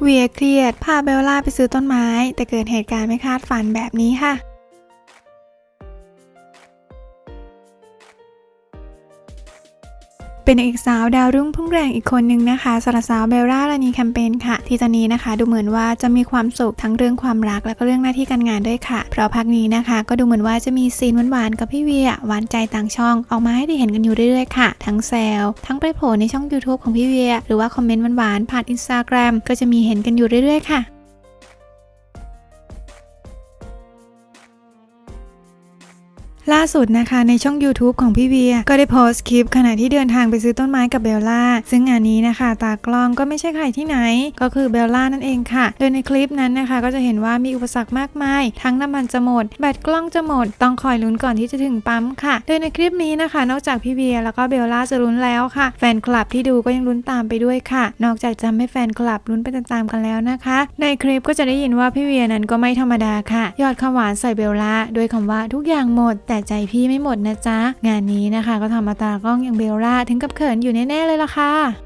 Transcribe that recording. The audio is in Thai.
เวียเครียดพาเบลล่าไปซื้อต้นไม้ แต่เกิดเหตุการณ์ไม่คาดฝันแบบนี้ค่ะ เป็นอีกสาวดาวรุ่งพุ่งแรงอีกคนนึงนะคะสำหรับสาวเบลล่าลานีแคมเปญค่ะ ที่ตอนนี้นะคะ ดูเหมือนว่าจะมีความสุขทั้งเรื่องความรักและก็เรื่องหน้าที่การงานด้วยค่ะ เพราะพักนี้นะคะ ก็ดูเหมือนว่าจะมีซีนหวานๆกับพี่เวียหวานใจต่างช่องออกมาให้ได้เห็นกันอยู่เรื่อยๆค่ะ ทั้งแซวทั้งไปโผล่ในช่อง YouTube ของพี่เวียหรือว่าคอมเมนต์หวานๆผ่านอินสตาแกรมก็จะมีเห็นกันอยู่เรื่อยๆค่ะ ล่าสุดนะคะในช่อง YouTube ของพี่เวีย ก็ได้โพสต์คลิปขณะที่เดินทางไปซื้อต้นไม้กับเบลล่า ซึ่งงานนี้นะคะ ตากล้องก็ไม่ใช่ใครที่ไหน ก็คือเบลล่านั่นเองค่ะ โดยในคลิปนั้นนะคะ ก็จะเห็นว่ามีอุปสรรคมากมาย ทั้งน้ำมันจะหมด แบตกล้องจะหมด ต้องคอยลุ้นก่อนที่จะถึงปั๊มค่ะ โดยในคลิปนี้นะคะ นอกจากพี่เวียแล้วก็เบลล่าจะลุ้นแล้วค่ะ แฟนคลับที่ดูก็ยังลุ้นตามไปด้วยค่ะ นอกจากจะให้แฟนคลับลุ้นไปตามๆกันแล้วนะคะ ในคลิปก็จะได้ยินว่าพี่เวียนั้นก็ไม่ธรรมดาค่ะ ยอดคำหวานใส่เบลล่าด้วยคำว่าทุกอย่างหมดแต่ใจพี่ไม่หมดนะจ๊ะ งานนี้นะคะก็ทำมาตากล้องอย่างเบลล่าถึงกับเขินอยู่แน่ๆเลยล่ะค่ะ